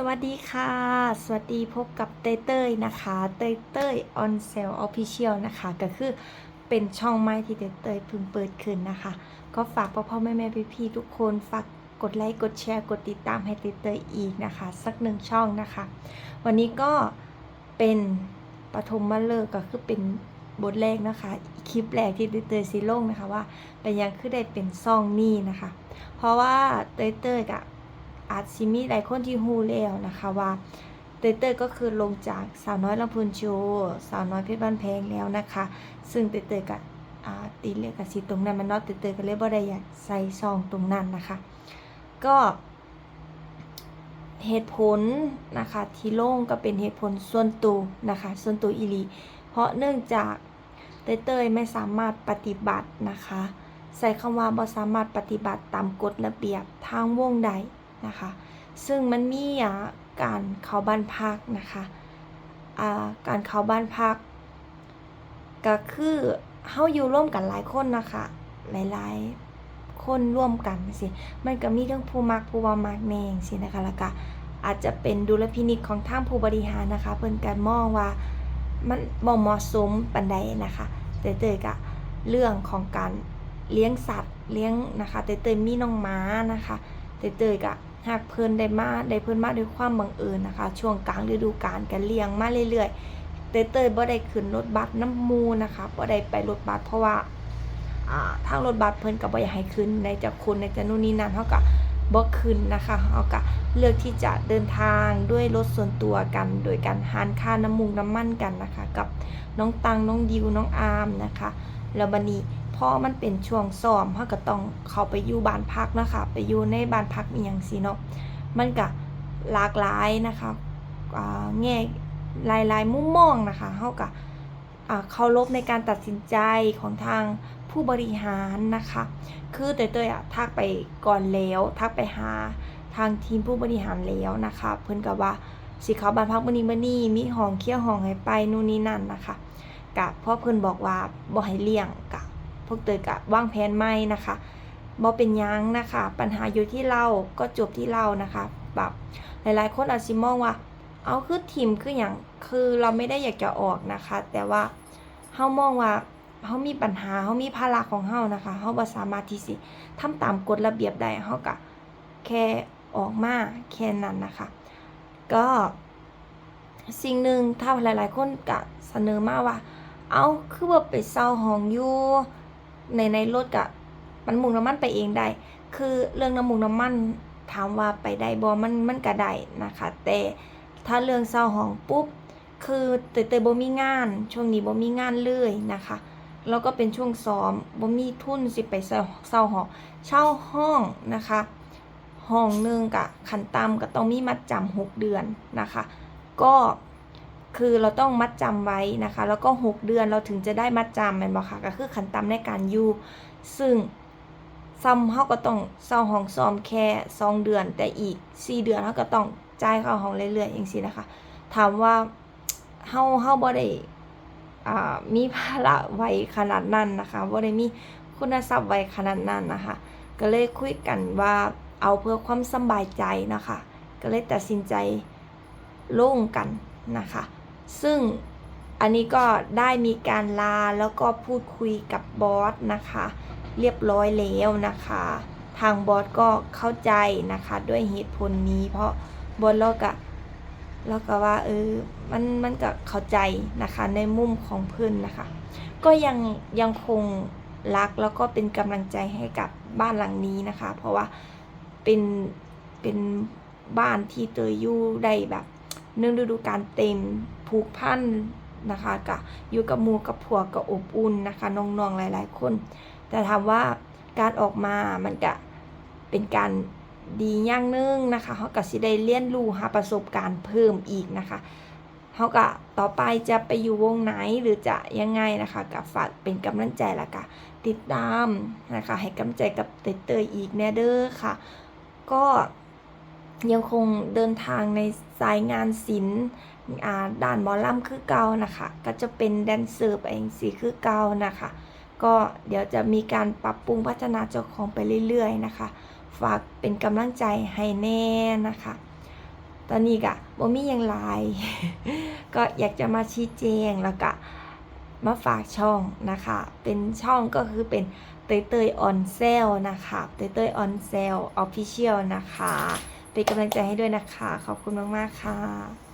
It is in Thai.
สวัสดีค่ะ สวัสดีพบกับเต้ยเต้ยนะคะ เต้ยเต้ย on sale official นะคะ ก็คือเป็นช่องใหม่ที่เต้ยเต้ยเพิ่งเปิดขึ้นนะคะ ก็ฝากพ่อพ่อแม่แม่พี่พี่ทุกคนฝากกดไลค์กดแชร์กดติดตามให้เต้ยเต้ยอีกนะคะ สักหนึ่งช่องนะคะ วันนี้ก็เป็นปฐมมาเลิกษ์ก็คือเป็นบทแรกนะคะ คลิปแรกที่เต้ยเต้ยซีลงนะคะว่าเป็นยังคือได้เป็นซ่องนี่นะคะ เพราะว่าเต้ยเต้ยกับ อาจสิมีหลายคนที่ฮู้แล้วนะคะว่าเตยเตยก็คือลงจากสาวน้อยลำพูนโชว์สาวน้อยเพชรบ้านแพงแล้วนะคะ ซึ่งเตยเตยกับตีเลขกับสีตรงนั้นมันนาะเตยเตยก็เลยบ่ได้อยากใส่ซองตรงนั้นนะคะ ก็เหตุผลนะคะที่ลงก็เป็นเหตุผลส่วนตัวนะคะส่วนตัวอีหลี เพราะเนื่องจากเตยเตยไม่สามารถปฏิบัตินะคะ ใส่คำว่าบ่สามารถปฏิบัติตามกฎระเบียบทางวงใด นะคะ ซึ่งมันมีอ่าการเข้าบ้านพักนะคะาการเข้าบ้านพัก ก็คือเฮาอยู่ร่วมกันหลายคนนะคะ หลายๆ คนร่วมกันสิมันก็มีทั้งผู้มักผู้บ่มักแน่งสินะคะแล้วก็อาจจะเป็นดุลพินิจของทางผู้บริหารนะคะ เพิ่นก็มองว่ามันบ่เหมาะสมปานใดนะคะแต่เตยๆก็เรื่องของการเลี้ยงสัตว์เลี้ยงนะคะแต่เตยๆมีน้องม้านะคะแต่เตยๆก็ หากเพิ่นได้มาได้เพิ่นมาด้วยความบังเอิญนะคะ ช่วงกลางฤดูกาลก็เลี้ยงมาเรื่อยๆ เต้ยเต้ยบ่ได้ขึ้นรถบัสน้ำมูนะคะบ่ได้ไปรถบัสเพราะว่าทางรถบัสเพิ่นก็บ่อยากให้ขึ้นในจะคุณในจะนู่นนี่นั่นเฮาก็ บ่ขึ้นนะคะเฮาก็เลือกที่จะเดินทางด้วยรถส่วนตัวกัน โดยการหารค่าน้ำมุงน้ำมันกันนะคะ กับน้องตังน้องดิวน้องอาร์มนะคะแล้วบัดนี้พอมันเป็นช่วงซ้อมเฮาก็ต้องเข้าไปอยู่บ้านพักนะคะ ไปอยู่ในบ้านพักอีหยังสิเนาะมันก็หลากหลายนะคะแง่หลายๆมุมมองนะคะเฮากับเคารพในการตัดสินใจของทาง ผู้บริหารนะคะ คือเตยๆอะทักไปก่อนแล้ว ทักไปหาทางทีมผู้บริหารแล้วนะคะ เพิ่อนก็ว่าสิเขาบ้านพักมือนี้มือนี้มีห้องเคี่ยวห้องให้ไปนู่นนี่นั่นนะคะกะเพราะเพิ่อนบอกว่าบ่ให้เลี้ยงกะพวกเตยกะวางแผนใหม่นะคะบ่เป็นยังนะคะ ปัญหาอยู่ที่เราก็จบที่เรานะคะแบบหลาย ๆ คนอาจสิมองว่า เอาคือทีมคืออย่างคือเราไม่ได้อยากจะออกนะคะ แต่ว่าเฮามองว่า เฮามีปัญหาเฮามีภาระของเฮานะคะเฮาบ่สามารถที่สิทำตามกฎระเบียบได้เฮาก็แค่ออกมาแค่นั้นนะคะ ก็สิ่งหนึ่งถ้าหลายๆ คนก็เสนอมาว่า เอาคือว่าไปเซาห้องอยู่ในในรถกะมันมุงน้ำมันไปเองได้ คือเรื่องน้ำมุงน้ำมันถามว่าไปได้บ่มันมันก็ได้นะคะ แต่ถ้าเรื่องเศร้าห้องปุ๊บ คือเตยเตยบ่มีงาน ช่วงนี้บ่มีงานเลยนะคะ แล้วก็เป็นช่วงซ้อมบ่มีทุนสิไปเศร้าห้องเช่าห้องนะคะ ห้องหนึ่งกะขันต่ำก็ต้องมีมัดจำหกเดือนนะคะ ก็คือเราต้องมัดจำไว้นะคะ แล้วก็ 6 เดือนเราถึงจะได้มัดจำแม่นบ่คะก็คือขันต่ำในการอยู่ซึ่งซ้ำเฮาก็ต้องเศร้าห้องซ้อมแค่สองเดือน แต่อีก 4 เดือนเฮาก็ต้องจ่ายค่าห้องเรื่อยๆอย่างซี่นะคะ ถามว่าเฮาเฮาบ่ได้ มีภาระไวขนาดนั้นนะคะบ่ได้มีคุณทรัพย์ไวขนาดนั้นนะคะ ก็เลยคุยกันว่าเอาเพื่อความสบายใจนะคะ ก็เลยตัดสินใจลงกันนะคะ ซึ่งอันนี้ก็ได้มีการลาแล้วก็พูดคุยกับบอสนะคะ เรียบร้อยแล้วนะคะ ทางบอสก็เข้าใจนะคะ ด้วยเหตุผลนี้เพราะบอสเราก็ เราก็ว่าเออมันมันก็เข้าใจนะคะในมุมของเพื่อนนะคะ ก็ยังยังคงรักแล้วก็เป็นกำลังใจให้กับบ้านหลังนี้นะคะ เพราะว่าเป็นเป็นบ้านที่เตยอยู่ได้แบบเนื่องฤดูกาลเต็มผูกพันนะคะกับอยู่กับมูกับผัวกับอบอุ่นนะคะน้องๆหลาย ๆ คน แต่ถามว่าการออกมามันก็เป็นการ ดีอย่างนึงนะคะเขาก็สิได้เรียนรู้หาประสบการณ์เพิ่มอีกนะคะเขาก็ต่อไปจะไปอยู่วงไหนหรือจะยังไงนะคะกับฝากเป็นกำลังใจละก็ติดตามนะคะให้กำลังใจกับเตยๆอีกแน่เด้อค่ะ ก็ยังคงเดินทางในสายงานศิลป์อ่าด่านหมอลำคือเก่านะคะ ก็จะเป็นแดนเซอร์ไปเองสีคือเก่านะคะ ก็เดี๋ยวจะมีการปรับปรุงพัฒนาเจ้าของไปเรื่อยๆนะคะ ฝากเป็นกำลังใจให้แน่นะคะ ตอนนี้กะบ่มียังไลาย ก็อยากจะมาชี้แจงแล้วก็มาฝากช่องนะคะ เป็นช่องก็คือเป็นเตยเตยออนเซลนะคะเตยเตยออนเซลออฟฟิเชียลนะคะ เป็นกำลังใจให้ด้วยนะคะ ขอบคุณมาก ๆ ค่ะ